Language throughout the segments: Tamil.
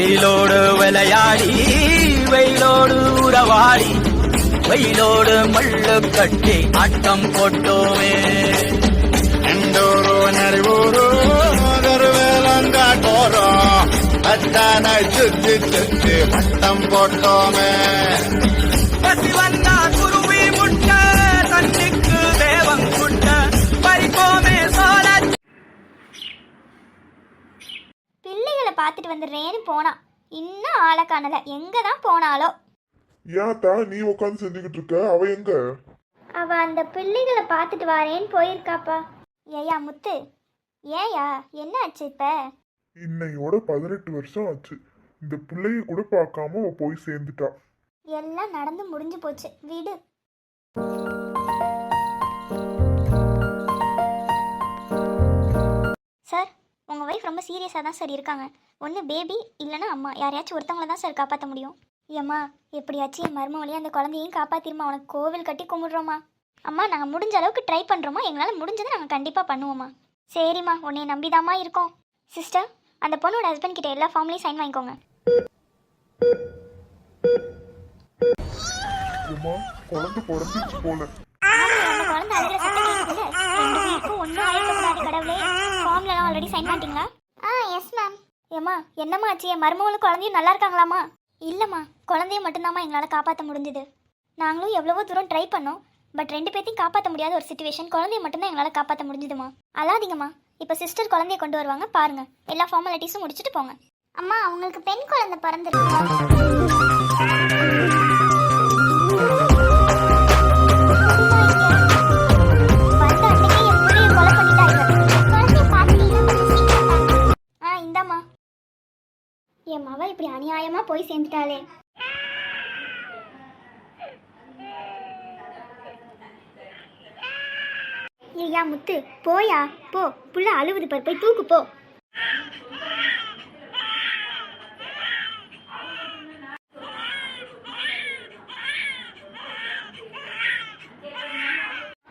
வெயிலோடு விளையாடி வெயிலோடு உறவாடி வெயிலோடு மல்லு கட்டி ஆட்டம் போட்டோமே. எந்தோரோ நறிவோரோ வேலங்காட்டோரோ அத்தான சுத்தி சுத்தி வட்டம் போட்டோமே. பசி பார்த்துட்டு வந்துடுறேன்னு போனான் இன்னும் ஆளை காணல. எங்க தான் போனாலோ. ஏன்டா நீ உட்காந்து செஞ்சுக்கிட்டு இருக்க? அவ எங்க? அவ அந்த பிள்ளைகளை பார்த்துட்டு வரேன்னு போயிருக்காப்பா. ஏயா முத்து. ஏயா என்ன ஆச்சு இப்ப? இன்னையோட பதினெட்டு வருஷம் ஆச்சு. இந்த பிள்ளைய கூட பார்க்காம அவ போய் சேர்ந்துட்டா. எல்லாம் நடந்து முடிஞ்சு போச்சு. விடு. ரொம்ப சீரியஸாக தான் சார் இருக்காங்க. ஒன்று பேபி இல்லைன்னா அம்மா. யாரையாச்சும் ஒருத்தவங்கள தான் சார் காப்பாற்ற முடியும். ஏம்மா எப்படியாச்சும் என் மரும வழியாக அந்த குழந்தையும் காப்பாத்திருமா? உனக்கு கோவில் கட்டி கும்பிடுறோமா? அம்மா நாங்கள் முடிஞ்ச அளவுக்கு ட்ரை பண்ணுறோமா எங்களால் முடிஞ்சதை நாங்கள் கண்டிப்பாக பண்ணுவோம்மா சரிம்மா உன்னை நம்பிதாம்மா இருக்கோம். சிஸ்டர் அந்த பொண்ணோட ஹஸ்பண்ட் கிட்ட எல்லா ஃபார்ம்லேயும் சைன் வாங்கிக்கோங்க. குழந்தை பிறந்துச்சு போல. அந்த குழந்தை அழுகிற சத்தம் கேட்குதுல்ல ரெண்டு பேருக்கும் ஒன்றும் ஆயிடக்கூடாது கடவுளே. ஃபார்ம்லலாம் ஆல்ரெடி சைன் பண்ணிட்டீங்களா? ஏம்மா என்னம்மா ஆச்சு? என் மருமகளும் குழந்தையும் நல்லா இருக்காங்களாம்மா? இல்லைம்மா குழந்தைய மட்டும்தாம்மா எங்களால் காப்பாற்ற முடிஞ்சுது. நாங்களும் எவ்வளவோ தூரம் ட்ரை பண்ணோம் பட் ரெண்டு பேர்த்தையும் காப்பாற்ற முடியாத ஒரு சுச்சுவேஷன் குழந்தைய மட்டும்தான் எங்களால் காப்பாற்ற முடிஞ்சுதுமா அழாதீங்கம்மா இப்போ சிஸ்டர் குழந்தைய கொண்டு வருவாங்க பாருங்க. எல்லா ஃபார்மாலிட்டிஸும் முடிச்சுட்டு போங்க. அம்மா அவங்களுக்கு பெண் குழந்தை பிறந்திருக்கு. மவ இப்படி அநியாயமா போய் சேர்ந்துட்டாளே. ஐயா முத்து போயா? போ. புள்ள அழுவுது பாரு. போய் தூக்கு போ.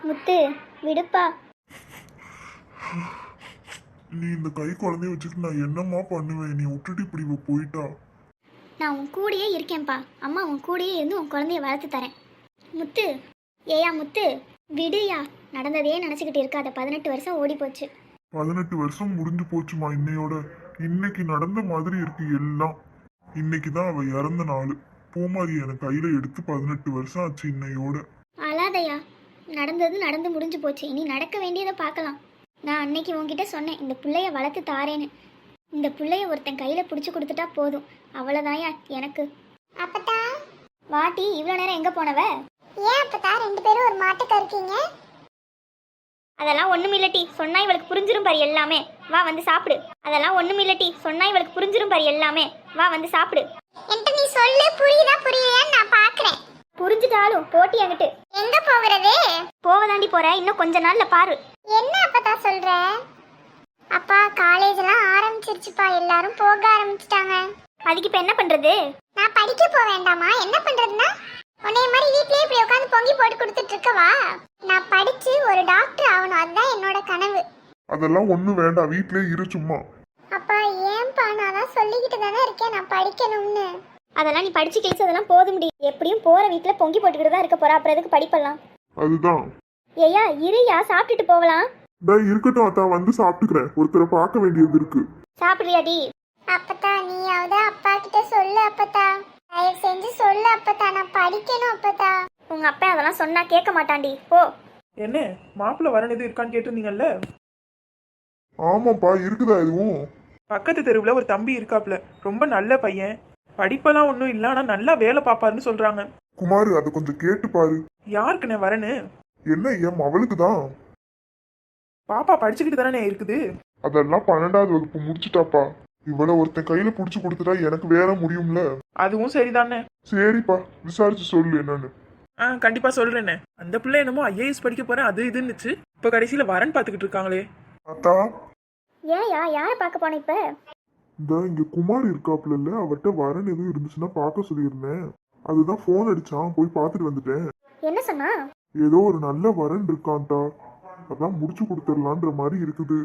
முத்து விடுப்பா. நீ இந்த கை குழந்தைய வச்சுட்டு நான் என்னம்மா பண்ணுவேன்? நீ விட்டுட்டு இப்படி இவ போயிட்டா. நான் உன் கூடயே இருக்கேன்ப்பா. அம்மா உன் கூடயே இருந்து உன் குழந்தைய வளர்த்து தரேன். முத்து. ஏயா முத்து. விடுயா. நடந்ததே நினச்சிக்கிட்டு இருக்காத. பதினெட்டு வருஷம் ஓடி போச்சு. பதினெட்டு வருஷம் முடிஞ்சு போச்சுமா இன்னையோட? இன்னைக்கு நடந்த மாதிரி இருக்கு எல்லாம். இன்னைக்கு தான் அவ இறந்த நாள். பூமாரி எனக்கு கையில எடுத்து பதினெட்டு வருஷம் ஆச்சு இன்னையோட. அழாதையா. நடந்தது நடந்து முடிஞ்சு போச்சு. இனி நடக்க வேண்டியதை பார்க்கலாம். நான் அன்னைக்கு உன்கிட்ட சொன்னேன் இந்த பிள்ளைய வளர்த்து தாரேன்னு. இந்த பிள்ளைய ஒருத்தன் கையில் பிடிச்சி கொடுத்துட்டா போதும். அவ்வளோதாயா எனக்கு. அப்பத்தா? வாட்டி இவ்வளோ நேரம் எங்கே போனவ? ஏன் அப்பத்தா? ரெண்டு பேரும் ஒரு மாட்டுக்கு இருக்கீங்க? அதெல்லாம் ஒண்ணும் இல்லட்டி சொன்னா இவளுக்கு புரிஞ்சிரும் பாரு எல்லாமே. வா வந்து சாப்பிடு. அதெல்லாம் ஒண்ணும் இல்லட்டி சொன்னா இவளுக்கு புரிஞ்சிரும் பாரு எல்லாமே. வா வந்து சாப்பிடு. என்கிட்ட நீ சொல்லு புரியுதா புரியலையான்னு நான் பாக்குறேன். புரிஞ்சுட்டாலும் போட்டி அங்கிட்டு எங்க போகிறது? போவதாண்டி போற இன்னும் கொஞ்ச நாள்ல பாரு. என்ன சொல்ற அப்பா காலேஜ் எல்லாம் ஆரம்பிச்சிருச்சுப்பா. எல்லாரும் போக ஆரம்பிச்சிட்டாங்க. அதுக்கு இப்ப என்ன பண்றது? நான் படிக்க போக வேண்டாமா என்ன பண்றதுன்னா? உன்னைய மாதிரி வீட்லயே இப்படி உட்காந்து பொங்கி போட்டு கொடுத்துட்டு இருக்கவா? நான் படிச்சு ஒரு டாக்டர் ஆகணும். அதுதான் என்னோட கனவு. அதெல்லாம் ஒண்ணும் வேண்டாம். வீட்லயே இரு சும்மா. அப்பா ஏன்பா? நான் தான் சொல்லிக்கிட்டு தானே இருக்கேன். நான் படிக்கணும்னு. அதெல்லாம் நீ படிச்சு கிழிச்சு அதெல்லாம் போதும் முடி எப்படியும் போற வீட்டுல பொங்கி போட்டுக்கிட்டு தான் இருக்க போறா. அப்புறம் எதுக்கு படிப்பெல்லாம்? அதுதான். ஏயா இருயா சாப்பிட்டுட்டு போகலாம். இந்த இருக்கட்டும் அத்தா வந்து சாப்பிட்டுக்கிறேன். ஒருத்தரை பார்க்க வேண்டியது இருக்கு. சாப்பிடுறியாடி? அப்பத்தா நீயாவது அப்பா கிட்ட சொல்லு அப்பத்தா. தயவு செஞ்சு சொல்லு அப்பத்தா. நான் படிக்கணும் அப்பத்தா. உங்க அப்பா அதெல்லாம் சொன்னா கேட்க மாட்டான்டி. போ. என்ன? மாப்பிள்ளை வரணும் எதுவும் இருக்கான்னு கேட்டிருந்தீங்கல்ல? ஆமாப்பா இருக்குதா எதுவும்? பக்கத்து தெருவில் ஒரு தம்பி இருக்காப்புல ரொம்ப நல்ல பையன். படிப்பெல்லாம் ஒன்றும் இல்லை ஆனால் நல்லா வேலை பார்ப்பாருன்னு சொல்கிறாங்க குமார் அதை கொஞ்சம் கேட்டு பாரு யாருக்குண்ணே வரேன்னு? என்ன என் அவளுக்கு தான்? பாப்பா படிச்சுக்கிட்டு தானே இருக்குது? அதெல்லாம் பன்னெண்டாவது வகுப்பு முடிச்சுட்டாப்பா. இவளை ஒருத்தன் கையில புடிச்சு கொடுத்துட்டா எனக்கு வேற முடியும்ல? அதுவும் சரிதானே? சரிப்பா விசாரிச்சு சொல்லு என்னன்னு. ஆ கண்டிப்பாக சொல்கிறேண்ணே அந்த பிள்ளை என்னமோ ஐஏஎஸ் படிக்க போகிறேன் அது இதுன்னுச்சு. இப்போ கடைசியில் வரேன்னு பார்த்துக்கிட்டு இருக்காங்களே. அத்தா ஏயா யாரை பார்க்க போன இப்ப? இந்த இங்க குமார் இருக்காப்புல இல்ல அவர்கிட்ட வரன் எதுவும் இருந்துச்சுன்னா பார்க்க சொல்லியிருந்தேன். அதுதான் ஃபோன் அடிச்சான் போய் பார்த்துட்டு வந்துட்டேன். என்ன சொன்னா? ஏதோ ஒரு நல்ல வரன் இருக்கான்டா. அதான் முடிச்சு கொடுத்துடலான்ற மாதிரி இருக்குது.